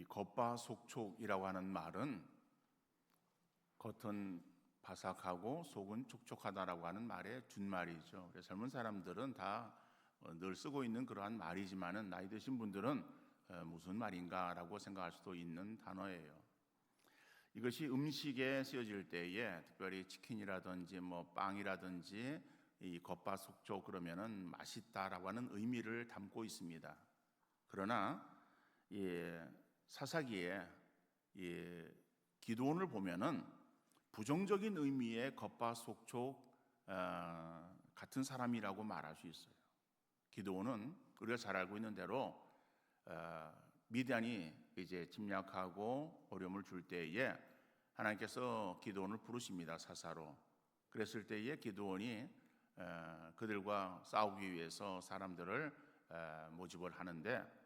이 겉바속촉이라고 하는 말은 겉은 바삭하고 속은 촉촉하다라고 하는 말의 준말이죠. 그래서 젊은 사람들은 다 어, 늘 쓰고 있는 그러한 말이지만은 나이 드신 분들은 어, 무슨 말인가라고 생각할 수도 있는 단어예요. 이것이 음식에 쓰여질 때에 특별히 치킨이라든지 뭐 빵이라든지 이 겉바속촉 그러면은 맛있다라고 하는 의미를 담고 있습니다. 그러나 예, 사사기에 예, 기도원을 보면은 부정적인 의미의 겉바속촉 어, 같은 사람이라고 말할 수 있어요. 기도원은 우리가 잘 알고 있는 대로 어, 미디안이 이제 침략하고 어려움을 줄 때에 하나님께서 기도원을 부르십니다 사사로. 그랬을 때에 기도원이 어, 그들과 싸우기 위해서 사람들을 어, 모집을 하는데 어,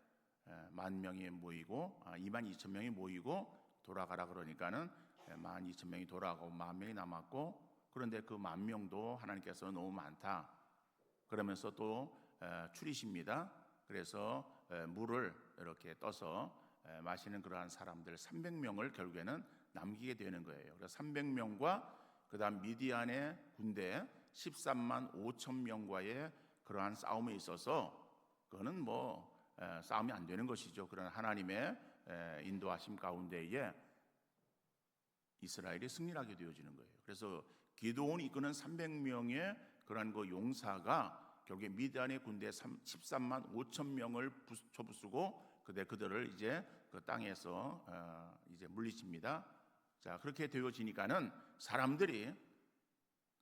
만 명이 모이고 아, 2만 2천 명이 모이고 돌아가라 그러니까는 예, 만 2천 명이 돌아가고 만 명이 남았고 그런데 그 만 명도 하나님께서 너무 많다. 그러면서 또 에, 추리십니다. 그래서 에, 물을 이렇게 떠서 에, 마시는 그러한 사람들 300명을 결국에는 남기게 되는 거예요. 그래서 300명과 그다음 미디안의 군대 13만 5천 명과의 그러한 싸움에 있어서 그거는 뭐 에, 싸움이 안 되는 것이죠. 그런 하나님의 에, 인도하심 가운데에 이스라엘이 승리하게 되어지는 거예요. 그래서 기도원이 이끄는 300명의 그러한 그 용사가 결국에 미디안의 군대 13만 5천 명을 쳐부수고 그대 그들을 이제 그 땅에서 어, 이제 물리칩니다. 자 그렇게 되어지니까는 사람들이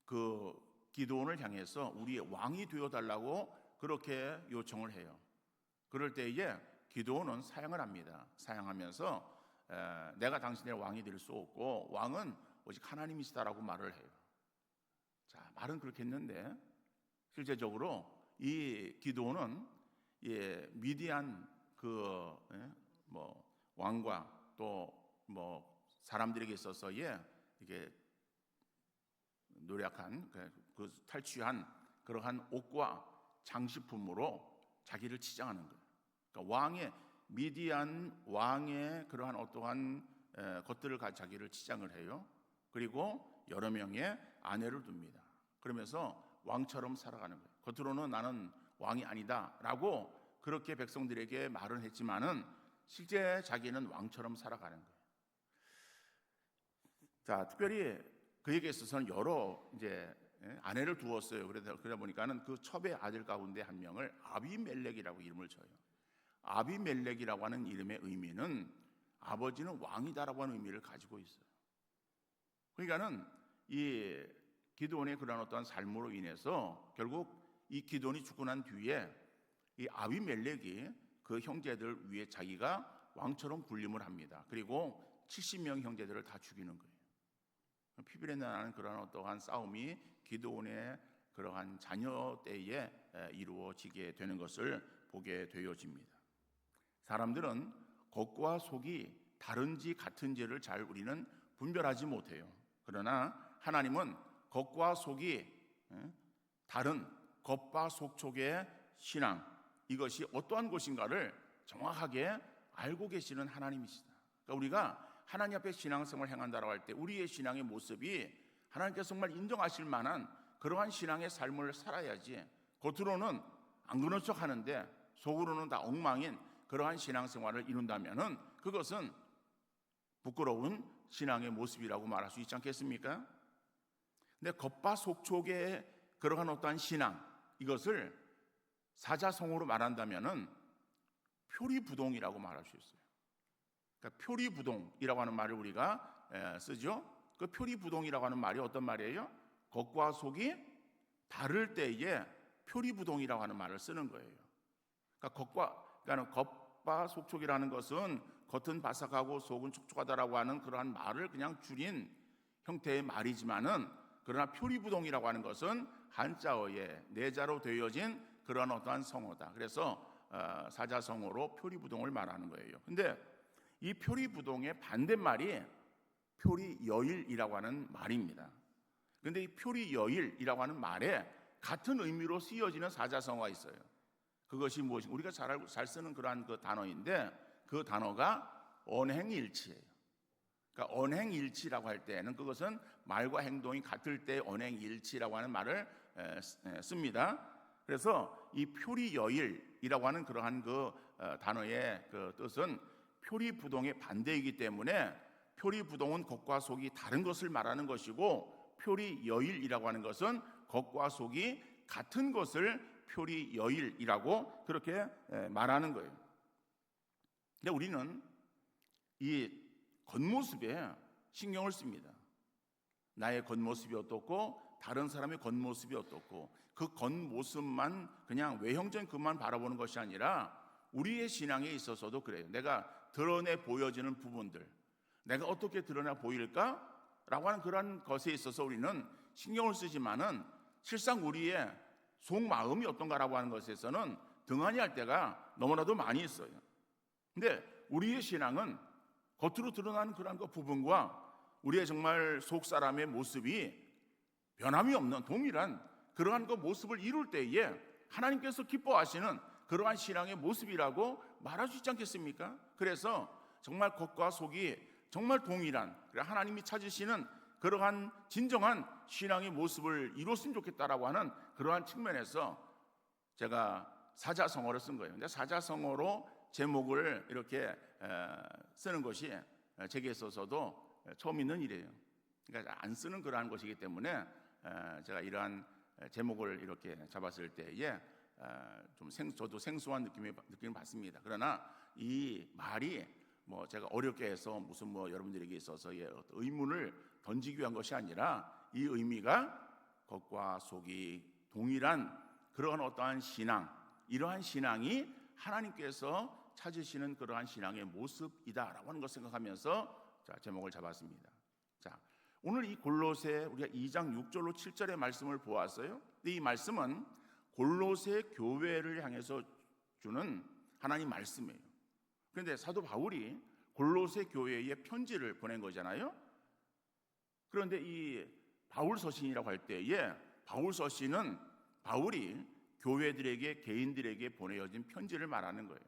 그 기도원을 향해서 우리의 왕이 되어 달라고 그렇게 요청을 해요. 그럴 때에 기도원은 사양을 합니다. 사양하면서 에, 내가 당신의 왕이 될 수 없고 왕은 오직 하나님이시다라고 말을 해요. 자 말은 그렇게 했는데 실제적으로 이 기도는 예, 미디안 그뭐 왕과 또 뭐 사람들에게 있어서 예, 이게 노력한 그, 그 탈취한 그러한 옷과 장식품으로 자기를 치장하는 거예요. 그러니까 왕의 미디안 왕의 그러한 어떠한 에, 것들을 가 자기를 치장을 해요. 그리고 여러 명의 아내를 둡니다. 그러면서 왕처럼 살아가는 거예요. 겉으로는 나는 왕이 아니다라고 그렇게 백성들에게 말은 했지만은 실제 자기는 왕처럼 살아가는 거예요. 자, 특별히 그에게 있어서는 여러 이제 예, 아내를 두었어요. 그러다 보니까는 그 첩의 아들 가운데 한 명을 아비멜렉이라고 이름을 줘요. 아비멜렉이라고 하는 이름의 의미는 아버지는 왕이다라고 하는 의미를 가지고 있어요. 그러니까는 이 기도원의 그런 어떠한 삶으로 인해서 결국 이 기도원이 죽고 난 뒤에 이 아비멜렉이 그 형제들 위에 자기가 왕처럼 군림을 합니다. 그리고 70명 형제들을 다 죽이는 거예요. 피비린내 나는 그런 어떠한 싸움이 기도원의 그러한 자녀 때에 이루어지게 되는 것을 보게 되어집니다. 사람들은 겉과 속이 다른지 같은지를 잘 우리는 분별하지 못해요. 그러나 하나님은 겉과 속이 다른 겉과 속촉의 신앙 이것이 어떠한 것인가를 정확하게 알고 계시는 하나님이시다. 그러니까 우리가 하나님 앞에 신앙생활을 행한다고 할 때 우리의 신앙의 모습이 하나님께서 정말 인정하실 만한 그러한 신앙의 삶을 살아야지 겉으로는 안 그런 척 하는데 속으로는 다 엉망인 그러한 신앙생활을 이룬다면은 그것은 부끄러운 신앙의 모습이라고 말할 수 있지 않겠습니까? 근데 겉바속촉의 그러한 어떠한 신앙 이것을 사자성어로 말한다면은 표리부동이라고 말할 수 있어요. 그러니까 표리부동이라고 하는 말을 우리가 쓰죠. 그 표리부동이라고 하는 말이 어떤 말이에요? 겉과 속이 다를 때에 표리부동이라고 하는 말을 쓰는 거예요. 그러니까 겉과 그러니까 겉 바 속촉이라는 것은 겉은 바삭하고 속은 촉촉하다라고 하는 그러한 말을 그냥 줄인 형태의 말이지만은 그러나 표리부동이라고 하는 것은 한자어의 내자로 되어진 그러한 어떠한 성어다. 그래서 어, 사자성어로 표리부동을 말하는 거예요. 근데 이 표리부동의 반대말이 표리여일이라고 하는 말입니다. 근데 이 표리여일이라고 하는 말에 같은 의미로 쓰여지는 사자성어가 있어요. 그것이 무엇인가? 우리가 잘 알고 잘 쓰는 그러한 그 단어인데 그 단어가 언행일치예요. 그러니까 언행일치라고 할 때는 그것은 말과 행동이 같을 때 언행일치라고 하는 말을 에, 쓰- 에, 씁니다. 그래서 이 표리여일이라고 하는 그러한 그 어, 단어의 그 뜻은 표리부동의 반대이기 때문에 표리부동은 겉과 속이 다른 것을 말하는 것이고 표리여일이라고 하는 것은 겉과 속이 같은 것을 표리 여일이라고 그렇게 에, 말하는 거예요. 근데 우리는 이 겉모습에 신경을 씁니다. 나의 겉모습이 어떻고 다른 사람의 겉모습이 어떻고 그 겉모습만 그냥 외형적인 것만 바라보는 것이 아니라 우리의 신앙에 있어서도 그래요. 내가 드러내 보여지는 부분들, 내가 어떻게 드러나 보일까 라고 하는 그런 것에 있어서 우리는 신경을 쓰지만은 실상 우리의 속마음이 어떤가라고 하는 것에서는 등한히 할 때가 너무나도 많이 있어요. 근데 우리의 신앙은 겉으로 드러나는 그러한 그 부분과 우리의 정말 속 사람의 모습이 변함이 없는 동일한 그러한 그 모습을 이룰 때에 하나님께서 기뻐하시는 그러한 신앙의 모습이라고 말할 수 있지 않겠습니까? 그래서 정말 겉과 속이 정말 동일한 하나님이 찾으시는 그러한 진정한 신앙의 모습을 이뤘으면 좋겠다라고 하는 그러한 측면에서 제가 사자성어를 쓴 거예요. 근데 사자성어로 제목을 이렇게 에, 쓰는 것이 제게 있어서도 처음 있는 일이에요. 그러니까 안 쓰는 그러한 것이기 때문에 에, 제가 이러한 제목을 이렇게 잡았을 때에 에, 좀 생, 저도 생소한 느낌이 느낌을 받습니다. 그러나 이 말이 뭐 제가 어렵게 해서 무슨 뭐 여러분들에게 있어서의 어떤 의문을 던지기 위한 것이 아니라 이 의미가 겉과 속이 동일한 그러한 어떠한 신앙, 이러한 신앙이 하나님께서 찾으시는 그러한 신앙의 모습이다라고 하는 것을 생각하면서 자, 제목을 잡았습니다. 자, 오늘 이 골로새 우리가 2장 6절로 7절의 말씀을 보았어요. 이 말씀은 골로새 교회를 향해서 주는 하나님 말씀이에요. 그런데 사도 바울이 골로새 교회에 편지를 보낸 거잖아요. 그런데 이 바울 서신이라고 할 때에 바울 서신은 바울이 교회들에게 개인들에게 보내어진 편지를 말하는 거예요.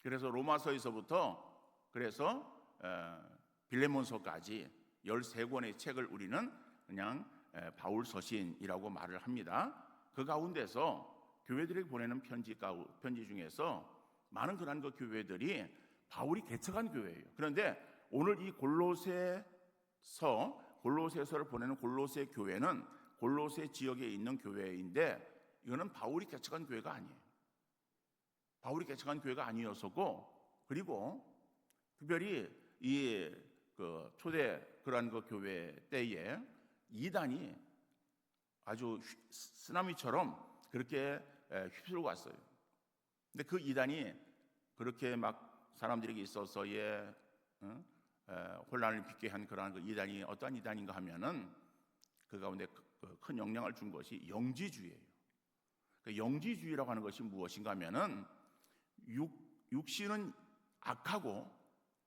그래서 로마서에서부터 그래서 어, 빌레몬서까지 13권의 책을 우리는 그냥 에, 바울 서신이라고 말을 합니다. 그 가운데서 교회들에게 보내는 편지 편지 중에서 많은 그런 그 교회들이 바울이 개척한 교회예요. 그런데 오늘 이 골로새 서 골로새서를 보내는 골로새 교회는 골로새 지역에 있는 교회인데 이거는 바울이 개척한 교회가 아니에요. 바울이 개척한 교회가 아니었었고 그리고 특별히 이 그 초대 그러한 그 교회 때에 이단이 아주 휘- 쓰나미처럼 그렇게 에, 휩쓸고 왔어요. 근데 그 이단이 그렇게 막 사람들에게 있어서의 어? 에, 혼란을 빚게 한 그러한 그 이단이 어떠한 이단인가 하면은 그 가운데 그- 그큰 영향을 준 것이 영지주의예요. 그 영지주의라고 하는 것이 무엇인가 하면은 육, 육신은 악하고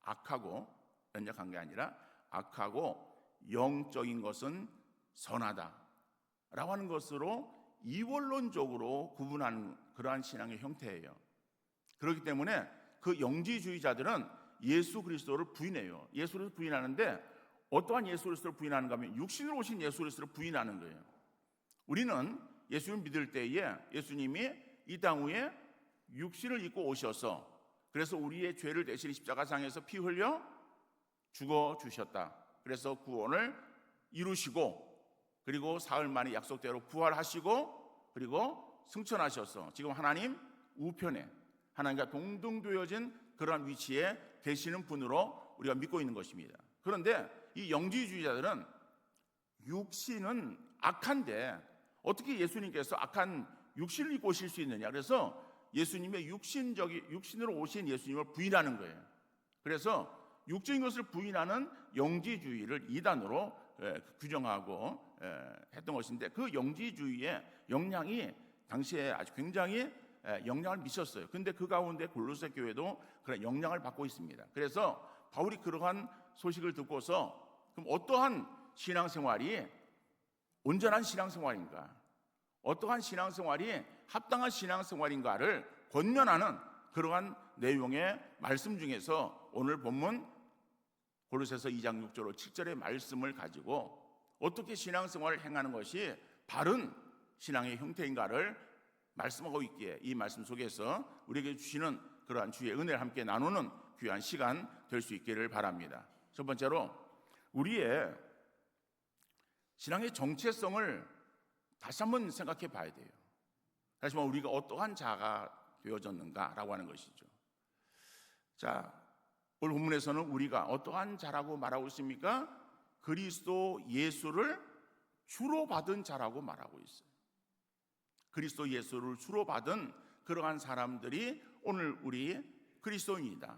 악하고 연약한 게 아니라 악하고 영적인 것은 선하다라고 하는 것으로 이원론적으로 구분하는 그러한 신앙의 형태예요. 그렇기 때문에 그 영지주의자들은 예수 그리스도를 부인해요. 예수를 부인하는데 어떠한 예수 그리스도를 부인하는가 하면 육신으로 오신 예수 그리스도를 부인하는 거예요. 우리는 예수를 믿을 때에 예수님이 이 땅 위에 육신을 입고 오셔서 그래서 우리의 죄를 대신 십자가상에서 피 흘려 죽어 주셨다. 그래서 구원을 이루시고 그리고 사흘 만에 약속대로 부활하시고 그리고 승천하셔서 지금 하나님 우편에 하나님과 동등되어진 그러한 위치에 계시는 분으로 우리가 믿고 있는 것입니다. 그런데 이 영지주의자들은 육신은 악한데 어떻게 예수님께서 악한 육신을 입고 오실 수 있느냐? 그래서 예수님의 육신적이 육신으로 오신 예수님을 부인하는 거예요. 그래서 육적인 것을 부인하는 영지주의를 이단으로 예, 규정하고 예, 했던 것인데 그 영지주의의 영향이 당시에 아주 굉장히 예, 영향을 미쳤어요. 근데 그 가운데 골로새 교회도 그런 영향을 받고 있습니다. 그래서 바울이 그러한 소식을 듣고서 그럼 어떠한 신앙생활이 온전한 신앙생활인가? 어떠한 신앙생활이 합당한 신앙생활인가를 권면하는 그러한 내용의 말씀 중에서 오늘 본문 골로새서 2장 6절로 7절의 말씀을 가지고 어떻게 신앙생활을 행하는 것이 바른 신앙의 형태인가를 말씀하고 있기에 이 말씀 속에서 우리에게 주시는 그러한 주의 은혜를 함께 나누는 귀한 시간 될 수 있기를 바랍니다. 첫 번째로 우리의 신앙의 정체성을 다시 한번 생각해 봐야 돼요. 다시 말해 우리가 어떠한 자가 되어졌는가라고 하는 것이죠. 자, 오늘 본문에서는 우리가 어떠한 자라고 말하고 있습니까? 그리스도 예수를 주로 받은 자라고 말하고 있어요. 그리스도 예수를 주로 받은 그러한 사람들이 오늘 우리 그리스도인이다.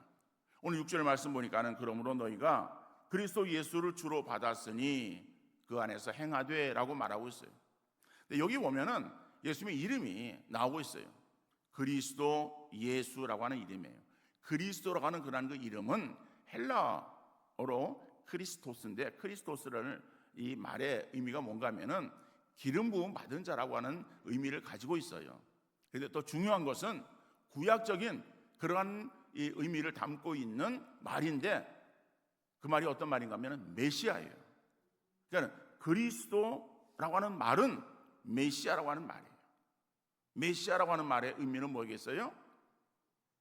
오늘 6절 말씀 보니까는 그러므로 너희가 그리스도 예수를 주로 받았으니 그 안에서 행하되라고 말하고 있어요. 근데 여기 보면은 예수님의 이름이 나오고 있어요. 그리스도 예수라고 하는 이름이에요. 그리스도라고 하는 그러한 그 이름은 헬라어로 크리스토스인데 크리스토스라는 이 말의 의미가 뭔가 하면은 기름 부음 받은 자라고 하는 의미를 가지고 있어요. 그런데 또 중요한 것은 구약적인 그러한 이 의미를 담고 있는 말인데 그 말이 어떤 말인가 하면 메시아예요. 그러니까 그리스도라고 하는 말은 메시아라고 하는 말이에요. 메시아라고 하는 말의 의미는 뭐겠어요?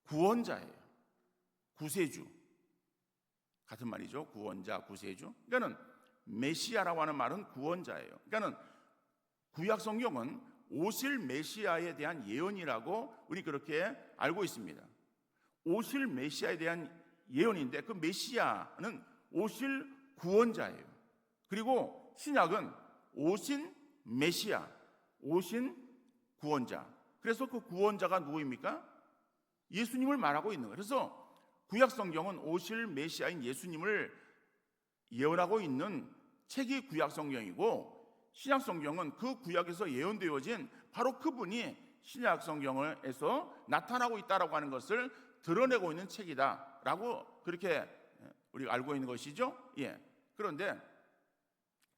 구원자예요. 구세주. 같은 말이죠. 구원자, 구세주. 그러니까는 메시아라고 하는 말은 구원자예요. 그러니까는 구약 성경은 오실 메시아에 대한 예언이라고 우리 그렇게 알고 있습니다. 오실 메시아에 대한 예언인데 그 메시아는 오실 구원자예요. 그리고 신약은 오신 메시아, 오신 구원자. 그래서 그 구원자가 누구입니까? 예수님을 말하고 있는 거예요. 그래서 구약 성경은 오실 메시아인 예수님을 예언하고 있는 책이 구약 성경이고 신약 성경은 그 구약에서 예언되어진 바로 그분이 신약 성경에서 나타나고 있다라고 하는 것을 드러내고 있는 책이다라고 그렇게 우리가 알고 있는 것이죠. 예. 그런데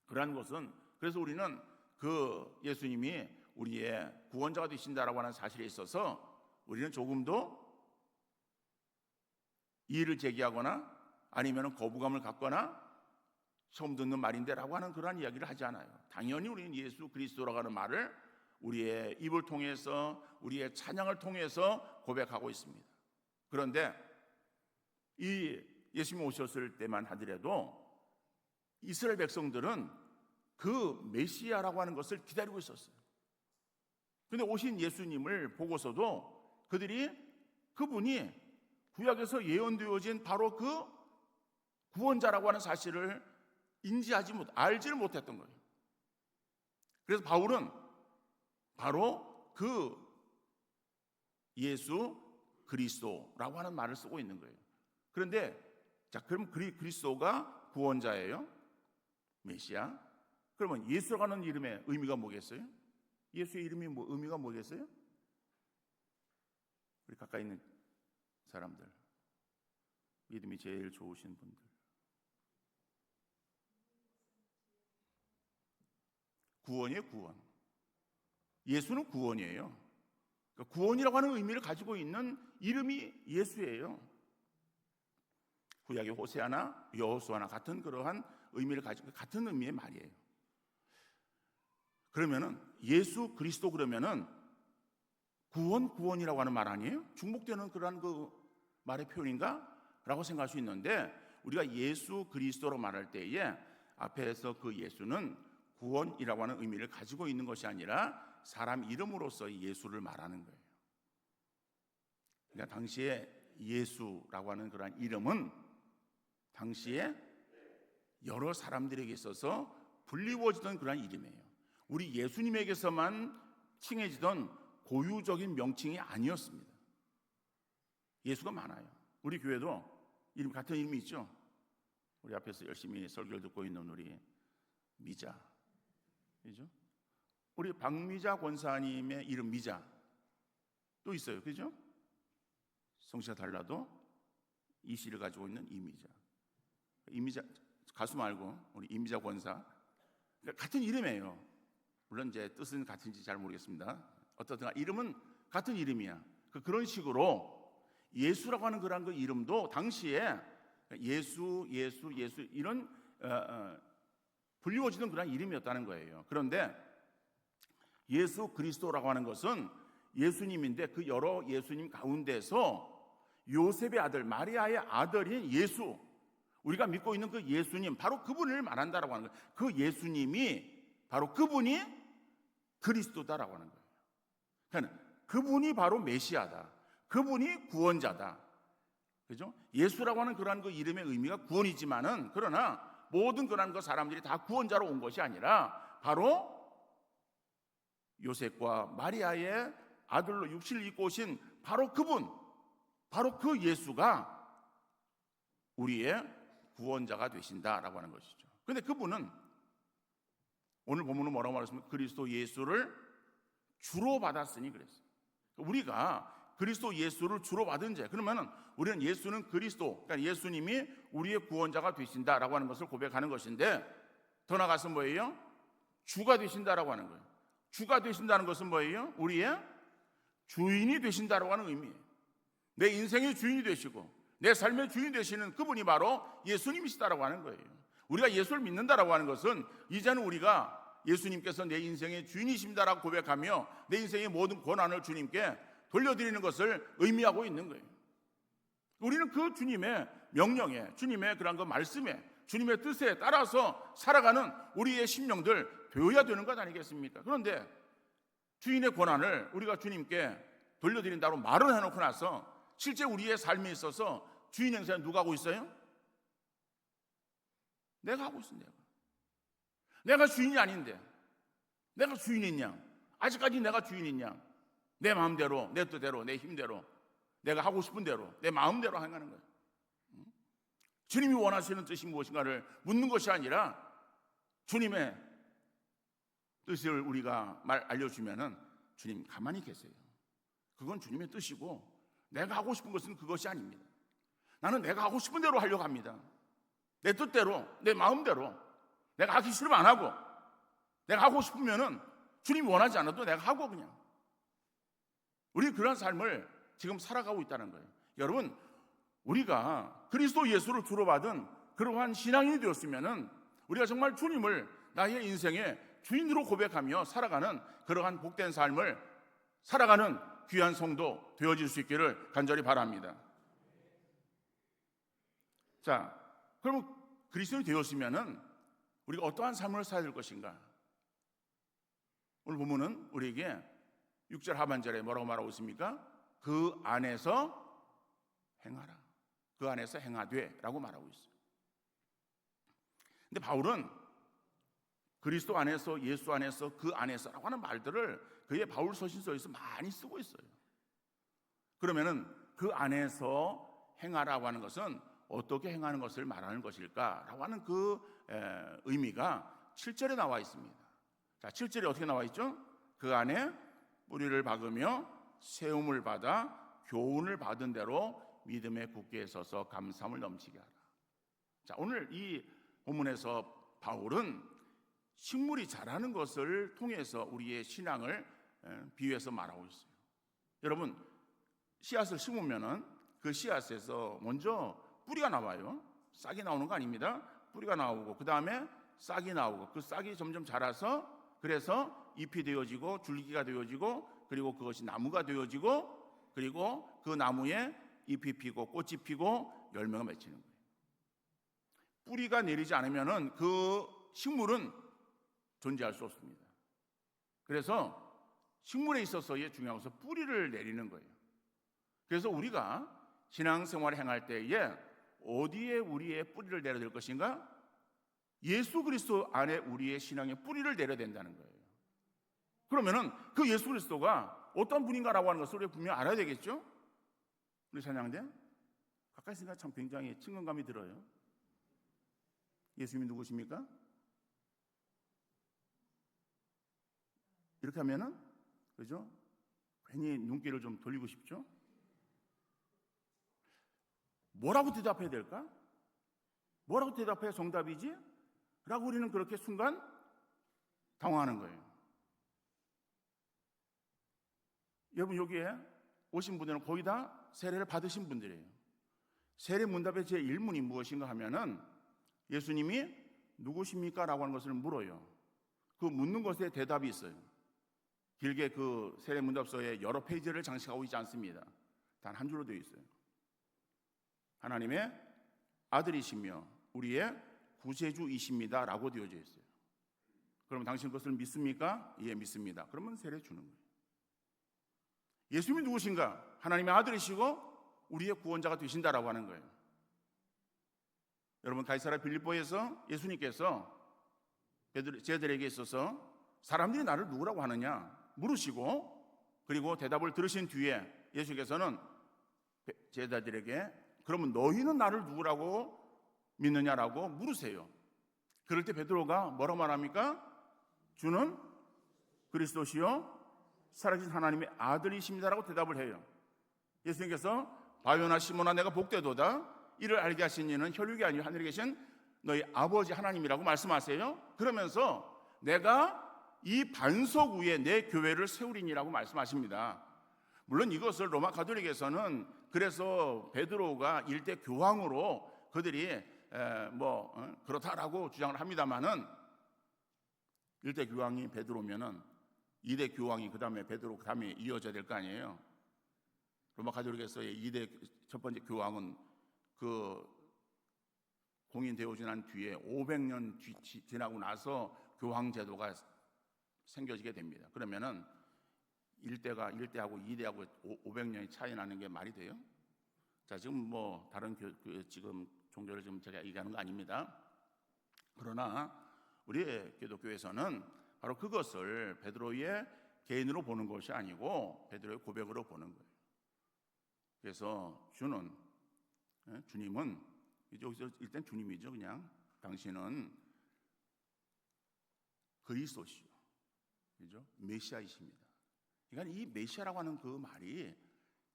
그러한 것은 그래서 우리는 그 예수님이 우리의 구원자가 되신다라고 하는 사실에 있어서 우리는 조금도 이의를 제기하거나 아니면 거부감을 갖거나 처음 듣는 말인데라고 하는 그러한 이야기를 하지 않아요. 당연히 우리는 예수 그리스도라고 하는 말을 우리의 입을 통해서 우리의 찬양을 통해서 고백하고 있습니다. 그런데 이 예수님 오셨을 때만 하더라도 이스라엘 백성들은 그 메시아라고 하는 것을 기다리고 있었어요. 근데 오신 예수님을 보고서도 그들이 그분이 구약에서 예언되어진 바로 그 구원자라고 하는 사실을 인지하지 못, 알지를 못했던 거예요. 그래서 바울은 바로 그 예수 그리스도라고 하는 말을 쓰고 있는 거예요. 그런데 자, 그럼 그리, 그리스도가 구원자예요? 메시아? 그러면 예수라고 하는 이름의 의미가 뭐겠어요? 예수의 이름이 뭐 의미가 뭐겠어요? 우리 가까이 있는 사람들 믿음이 제일 좋으신 분들 구원이에요 구원 예수는 구원이에요 그러니까 구원이라고 하는 의미를 가지고 있는 이름이 예수예요 구약의 호세아나 여호수아나 같은 그러한 의미를 가지고 같은 의미의 말이에요 그러면은 예수 그리스도 그러면은 구원 구원이라고 하는 말 아니에요? 중복되는 그러한 그 말의 표현인가? 라고 생각할 수 있는데 우리가 예수 그리스도로 말할 때에 앞에서 그 예수는 구원이라고 하는 의미를 가지고 있는 것이 아니라 사람 이름으로서 예수를 말하는 거예요. 그러니까 당시에 예수라고 하는 그러한 이름은 당시에 여러 사람들에게 있어서 불리워지던 그러한 이름이에요. 우리 예수님에게서만 칭해지던 고유적인 명칭이 아니었습니다. 예수가 많아요. 우리 교회도 이름 같은 이름이 있죠. 우리 앞에서 열심히 설교를 듣고 있는 우리 미자, 그죠? 우리 박미자 권사님의 이름 미자 또 있어요, 그죠? 성씨가 달라도 이 씨를 가지고 있는 이미자, 이미자 가수 말고 우리 이미자 권사 그러니까 같은 이름이에요. 물론 이제 뜻은 같은지 잘 모르겠습니다. 어떻든 이름은 같은 이름이야. 그 그런 식으로 예수라고 하는 그런 그 이름도 당시에 예수, 예수, 예수 이런 어, 어, 불리워지는 그런 이름이었다는 거예요. 그런데 예수 그리스도라고 하는 것은 예수님인데 그 여러 예수님 가운데서 요셉의 아들 마리아의 아들인 예수 우리가 믿고 있는 그 예수님 바로 그분을 말한다라고 하는 거예요. 그 예수님이 바로 그분이 그리스도다라고 하는 거예요. 그러니까 그분이 바로 메시아다. 그분이 구원자다. 그죠? 예수라고 하는 그러한 그 이름의 의미가 구원이지만은 그러나 모든 그러한 그 사람들이 다 구원자로 온 것이 아니라 바로 요셉과 마리아의 아들로 육신을 입고 오신 바로 그분, 바로 그 예수가 우리의 구원자가 되신다라고 하는 것이죠. 근데 그분은 오늘 본문은 뭐라고 말했습니까? 그리스도 예수를 주로 받았으니 그랬어요. 우리가 그리스도 예수를 주로 받은 자. 그러면은 우리는 예수는 그리스도, 그러니까 예수님이 우리의 구원자가 되신다라고 하는 것을 고백하는 것인데 더 나가서 뭐예요? 주가 되신다라고 하는 거예요. 주가 되신다는 것은 뭐예요? 우리의 주인이 되신다라고 하는 의미예요. 내 인생의 주인이 되시고 내 삶의 주인 되시는 그분이 바로 예수님이시다라고 하는 거예요. 우리가 예수를 믿는다라고 하는 것은 이제는 우리가 예수님께서 내 인생의 주인이십니다라고 고백하며 내 인생의 모든 권한을 주님께 돌려드리는 것을 의미하고 있는 거예요. 우리는 그 주님의 명령에, 주님의 그런 그 말씀에, 주님의 뜻에 따라서 살아가는 우리의 심령들 되어야 되는 것 아니겠습니까? 그런데 주인의 권한을 우리가 주님께 돌려드린다고 말을 해놓고 나서 실제 우리의 삶에 있어서 주인 행세는 누가 하고 있어요? 내가 하고 있어, 내가. 내가 주인이 아닌데, 내가 주인이냐? 아직까지 내가 주인이냐? 내 마음대로, 내 뜻대로, 내 힘대로, 내가 하고 싶은 대로, 내 마음대로 행하는 거예요. 주님이 원하시는 뜻이 무엇인가를 묻는 것이 아니라 주님의 뜻을 우리가 말 알려주면은 주님 가만히 계세요. 그건 주님의 뜻이고 내가 하고 싶은 것은 그것이 아닙니다. 나는 내가 하고 싶은 대로 하려고 합니다. 내 뜻대로, 내 마음대로. 내가 하기 싫으면 안 하고, 내가 하고 싶으면은 주님이 원하지 않아도 내가 하고 그냥. 우리 그런 삶을 지금 살아가고 있다는 거예요. 여러분, 우리가 그리스도 예수를 주로 받은 그러한 신앙인이 되었으면은 우리가 정말 주님을 나의 인생의 주인으로 고백하며 살아가는 그러한 복된 삶을 살아가는 귀한 성도 되어질 수 있기를 간절히 바랍니다. 자, 그럼 그리스도인이 되었으면은 우리가 어떠한 삶을 살아야 될 것인가? 오늘 보면은 우리에게 6절 하반절에 뭐라고 말하고 있습니까? 그 안에서 행하라. 그 안에서 행하되라고 말하고 있어요. 근데 바울은 그리스도 안에서 예수 안에서 그 안에서라고 하는 말들을 그의 바울 서신서에서 많이 쓰고 있어요. 그러면은 그 안에서 행하라고 하는 것은 어떻게 행하는 것을 말하는 것일까라고 하는 그 의미가 7절에 나와 있습니다. 자, 7절에 어떻게 나와 있죠? 그 안에 뿌리를 박으며 세움을 받아 교훈을 받은 대로 믿음에 굳게 서서 감사함을 넘치게 하라. 자, 오늘 이 본문에서 바울은 식물이 자라는 것을 통해서 우리의 신앙을 비유해서 말하고 있어요. 여러분, 씨앗을 심으면은 그 씨앗에서 먼저 뿌리가 나와요. 싹이 나오는 거 아닙니다. 뿌리가 나오고 그 다음에 싹이 나오고 그 싹이 점점 자라서 그래서 잎이 되어지고 줄기가 되어지고 그리고 그것이 나무가 되어지고 그리고 그 나무에 잎이 피고 꽃이 피고 열매가 맺히는 거예요. 뿌리가 내리지 않으면은 그 식물은 존재할 수 없습니다. 그래서 식물에 있어서의 중요한 것은 뿌리를 내리는 거예요. 그래서 우리가 신앙생활을 행할 때에 어디에 우리의 뿌리를 내려야 될 것인가? 예수 그리스도 안에 우리의 신앙의 뿌리를 내려야 된다는 거예요. 그러면은 그 예수 그리스도가 어떤 분인가라고 하는 것을 우리가 분명 알아야 되겠죠? 우리 찬양대 가까이 있으니까 참 굉장히 친근감이 들어요. 예수님이 누구십니까? 이렇게 하면은 그죠? 괜히 눈길을 좀 돌리고 싶죠? 뭐라고 대답해야 될까? 뭐라고 대답해야 정답이지? 라고 우리는 그렇게 순간 당황하는 거예요. 여러분 여기에 오신 분들은 거의 다 세례를 받으신 분들이에요. 세례 문답의 제 1문이 무엇인가 하면은 예수님이 누구십니까? 라고 하는 것을 물어요. 그 묻는 것에 대답이 있어요. 길게 그 세례 문답서에 여러 페이지를 장식하고 있지 않습니다. 단 한 줄로 되어 있어요. 하나님의 아들이시며 우리의 구세주이십니다. 라고 되어져 있어요. 그러면 당신 그것을 믿습니까? 예, 믿습니다. 그러면 세례 주는 거예요. 예수님이 누구신가? 하나님의 아들이시고 우리의 구원자가 되신다라고 하는 거예요. 여러분 가이사라 빌립보에서 예수님께서 제자들에게 있어서 사람들이 나를 누구라고 하느냐 물으시고 그리고 대답을 들으신 뒤에 예수께서는 베- 제자들에게 그러면 너희는 나를 누구라고 믿느냐라고 물으세요. 그럴 때 베드로가 뭐라고 말합니까? 주는 그리스도시요 살아계신 하나님의 아들이십니다라고 대답을 해요. 예수님께서 바요나 시모나 내가 복되도다 이를 알게 하신 이는 혈육이 아니요 하늘에 계신 너희 아버지 하나님이라고 말씀하세요. 그러면서 내가 이 반석 위에 내 교회를 세우리니라고 말씀하십니다. 물론 이것을 로마 가톨릭에서는 그래서 베드로가 일대 교황으로 그들이 에, 뭐 어, 그렇다라고 주장을 합니다만은 일대 교황이 베드로면은 이대 교황이 그 다음에 베드로 그 다음에 이어져야 될 거 아니에요. 로마 가톨릭에서의 이대 첫 번째 교황은 그 공인 되어진 한 뒤에 500년 뒤, 지- 지나고 나서 교황 제도가 생겨지게 됩니다. 그러면은 1대가 1대하고 2대하고 500년이 차이 나는 게 말이 돼요? 자, 지금 뭐 다른 교, 그 지금 종교를 지금 제가 얘기하는 거 아닙니다. 그러나 우리 기독교에서는 바로 그것을 베드로의 개인으로 보는 것이 아니고 베드로의 고백으로 보는 거예요. 그래서 주는 예, 주님은 이제 여기서 일단 주님이죠, 그냥 당신은 그리스도시요, 그죠? 메시아이십니다. 그러니까 이 메시아라고 하는 그 말이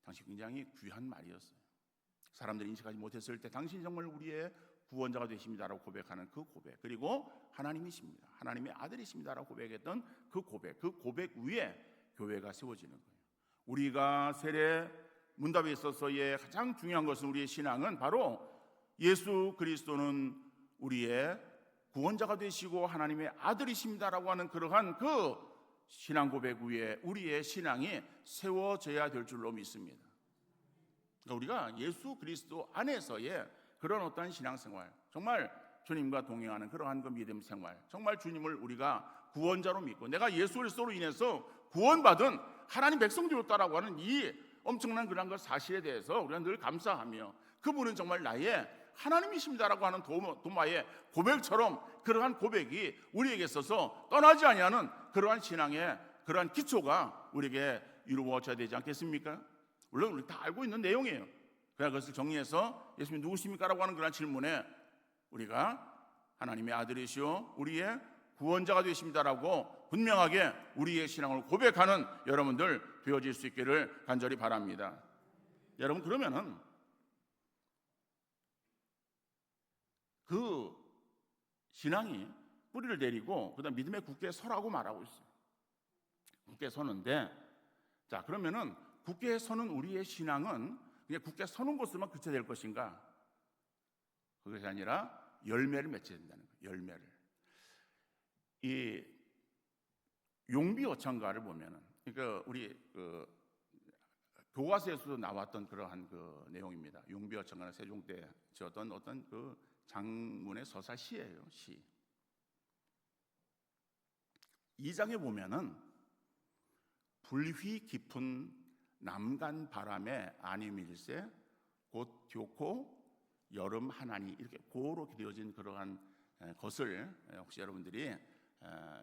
당시 굉장히 귀한 말이었어요. 사람들이 인식하지 못했을 때 당신이 정말 우리의 구원자가 되십니다라고 고백하는 그 고백 그리고 하나님이십니다. 하나님의 아들이십니다라고 고백했던 그 고백 그 고백 위에 교회가 세워지는 거예요. 우리가 세례 문답에 있어서의 가장 중요한 것은 우리의 신앙은 바로 예수 그리스도는 우리의 구원자가 되시고 하나님의 아들이십니다라고 하는 그러한 그 신앙 고백 위에 우리의 신앙이 세워져야 될 줄로 믿습니다. 그러니까 우리가 예수 그리스도 안에서의 그런 어떤 신앙생활, 정말 주님과 동행하는 그러한 그 믿음 생활, 정말 주님을 우리가 구원자로 믿고 내가 예수 그리스도로 인해서 구원받은 하나님 백성되었다라고 하는 이 엄청난 그런 그 사실에 대해서 우리가 늘 감사하며 그분은 정말 나의 하나님이십니다라고 하는 도마- 도마의 고백처럼 그러한 고백이 우리에게 있어서 떠나지 아니하는 그러한 신앙의 그러한 기초가 우리에게 이루어져야 되지 않겠습니까? 물론 우리 다 알고 있는 내용이에요. 그냥 그것을 정리해서 예수님 누구십니까라고 하는 그런 질문에 우리가 하나님의 아들이시오 우리의 구원자가 되십니다라고 분명하게 우리의 신앙을 고백하는 여러분들 되어질 수 있기를 간절히 바랍니다. 여러분 그러면은 그 신앙이 뿌리를 내리고 그다음 믿음의 굳게 서라고 말하고 있어요. 굳게 서는데 자 그러면은 굳게 서는 우리의 신앙은 그냥 굳게 서는 것으로만 그쳐야 될 것인가? 그것이 아니라 열매를 맺혀야 된다는 거예요. 열매를. 이 용비 어창가를 보면은 그러니까 우리 그 교과서에서도 나왔던 그러한 그 내용입니다. 용비 어창가는 세종 때 지었던 어떤 그 장문의 서사 시예요. 시. 이 장에 보면은 불휘 깊은 남간 바람에 아니밀세 곧 교코 여름 하나니 이렇게 고렇게 되어진 그러한 에, 것을 에, 혹시 여러분들이 에,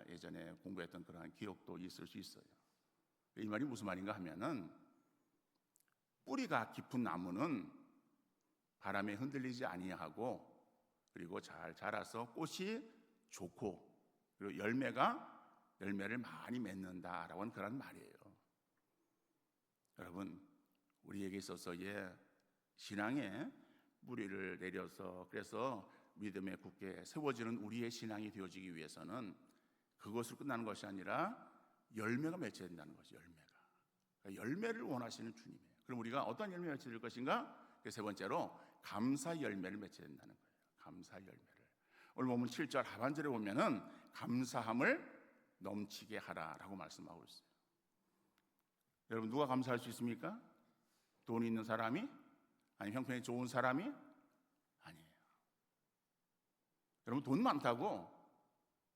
예전에 공부했던 그러한 기억도 있을 수 있어요. 이 말이 무슨 말인가 하면은 뿌리가 깊은 나무는 바람에 흔들리지 아니하고 그리고 잘 자라서 꽃이 좋고 그리고 열매가 열매를 많이 맺는다라고 하는 그런 말이에요. 여러분 우리에게 있어서의 신앙에 뿌리를 내려서 그래서 믿음에 굳게 세워지는 우리의 신앙이 되어지기 위해서는 그것으로 끝나는 것이 아니라 열매가 맺혀야 된다는 것이 열매가 그러니까 열매를 원하시는 주님이에요. 그럼 우리가 어떤 열매를 될 것인가? 그세 번째로 감사 열매를 맺혀야 된다는 거예요. 감사 열매를. 오늘 보면 7절 하반절에 보면은 감사함을 넘치게 하라라고 말씀하고 있어요. 여러분 누가 감사할 수 있습니까? 돈 있는 사람이? 아니 형편이 좋은 사람이? 아니에요. 여러분 돈 많다고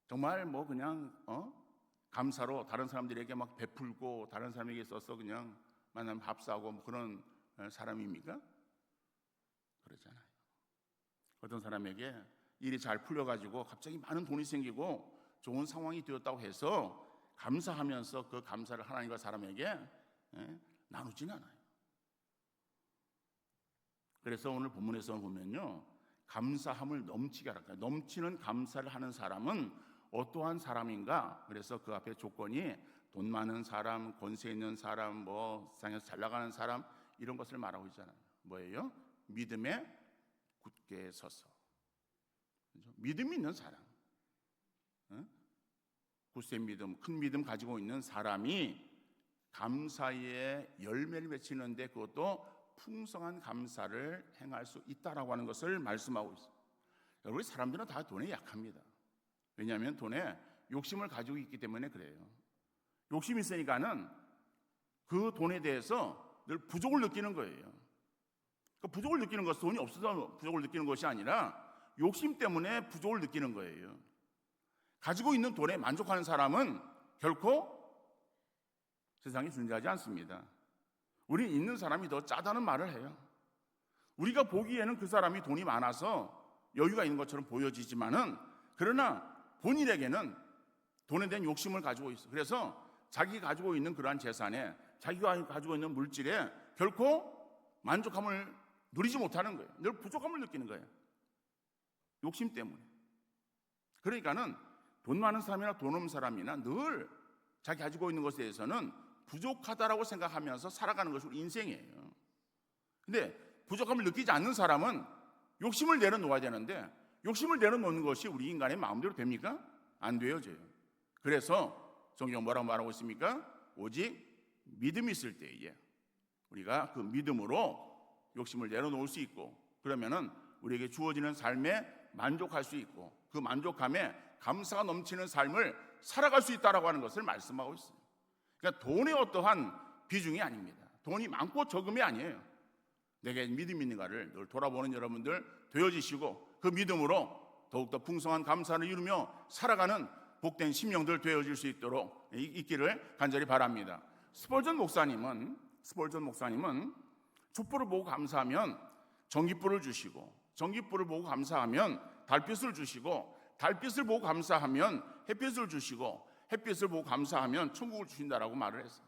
정말 뭐 그냥 어? 감사로 다른 사람들에게 막 베풀고 다른 사람에게 있어서 그냥 만나면 밥 사고 뭐 그런 어, 사람입니까? 그러잖아요. 어떤 사람에게 일이 잘 풀려가지고 갑자기 많은 돈이 생기고 좋은 상황이 되었다고 해서 감사하면서 그 감사를 하나님과 사람에게 예, 나누진 않아요. 그래서 오늘 본문에서 보면요. 감사함을 넘치게 하라. 넘치는 감사를 하는 사람은 어떠한 사람인가? 그래서 그 앞에 조건이 돈 많은 사람, 권세 있는 사람, 뭐 세상에서 잘 나가는 사람 이런 것을 말하고 있잖아요. 뭐예요? 믿음에 굳게 서서. 그죠? 믿음 있는 사람. 응? 굳센 믿음, 큰 믿음 가지고 있는 사람이 감사의 열매를 맺히는데 그것도 풍성한 감사를 행할 수 있다라고 하는 것을 말씀하고 있습니다. 여러분 사람들은 다 돈에 약합니다. 왜냐하면 돈에 욕심을 가지고 있기 때문에 그래요. 욕심이 있으니까는 그 돈에 대해서 늘 부족을 느끼는 거예요. 그 부족을 느끼는 것은 돈이 없어서 부족을 느끼는 것이 아니라 욕심 때문에 부족을 느끼는 거예요. 가지고 있는 돈에 만족하는 사람은 결코 세상에 존재하지 않습니다. 우리 있는 사람이 더 짜다는 말을 해요. 우리가 보기에는 그 사람이 돈이 많아서 여유가 있는 것처럼 보여지지만은 그러나 본인에게는 돈에 대한 욕심을 가지고 있어. 그래서 자기 가지고 있는 그러한 재산에 자기가 가지고 있는 물질에 결코 만족함을 누리지 못하는 거예요. 늘 부족함을 느끼는 거예요. 욕심 때문에. 그러니까는 돈 많은 사람이나 돈 없는 사람이나 늘 자기 가지고 있는 것에 대해서는 부족하다라고 생각하면서 살아가는 것이 우리 인생이에요. 근데 부족함을 느끼지 않는 사람은 욕심을 내려놓아야 되는데 욕심을 내려놓는 것이 우리 인간의 마음대로 됩니까? 안 되어져요. 그래서 성경 뭐라고 말하고 있습니까? 오직 믿음이 있을 때에 우리가 그 믿음으로 욕심을 내려놓을 수 있고 그러면은 우리에게 주어지는 삶에 만족할 수 있고 그 만족함에 감사가 넘치는 삶을 살아갈 수 있다라고 하는 것을 말씀하고 있어요. 그러니까 돈의 어떠한 비중이 아닙니다. 돈이 많고 적음이 아니에요. 내게 믿음 있는가를 늘 돌아보는 여러분들 되어지시고 그 믿음으로 더욱더 풍성한 감사를 이루며 살아가는 복된 심령들 되어질 수 있도록 있기를 간절히 바랍니다. 스펄전 목사님은 스펄전 목사님은 촛불을 보고 감사하면 전기불을 주시고 전기불을 보고 감사하면 달빛을 주시고 달빛을 보고 감사하면 햇빛을 주시고 햇빛을 보고 감사하면 천국을 주신다라고 말을 했어요.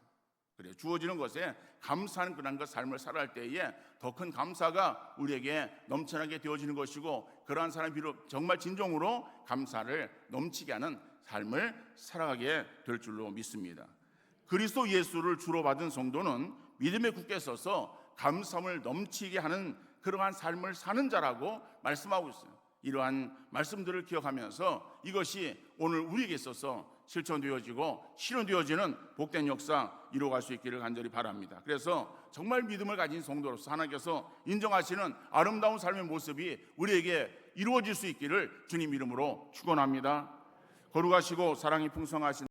그래 주어지는 것에 감사하는 그런 것 삶을 살아갈 때에 더 큰 감사가 우리에게 넘쳐나게 되어지는 것이고 그러한 사람이 비록 정말 진정으로 감사를 넘치게 하는 삶을 살아가게 될 줄로 믿습니다. 그리스도 예수를 주로 받은 성도는 믿음에 굳게 서서 감사함을 넘치게 하는 그러한 삶을 사는 자라고 말씀하고 있어요. 이러한 말씀들을 기억하면서 이것이 오늘 우리에게 있어서 실천되어지고 실현되어지는 복된 역사 이루어갈 수 있기를 간절히 바랍니다. 그래서 정말 믿음을 가진 성도로서 하나님께서 인정하시는 아름다운 삶의 모습이 우리에게 이루어질 수 있기를 주님 이름으로 축원합니다. 거룩하시고 사랑이 풍성하신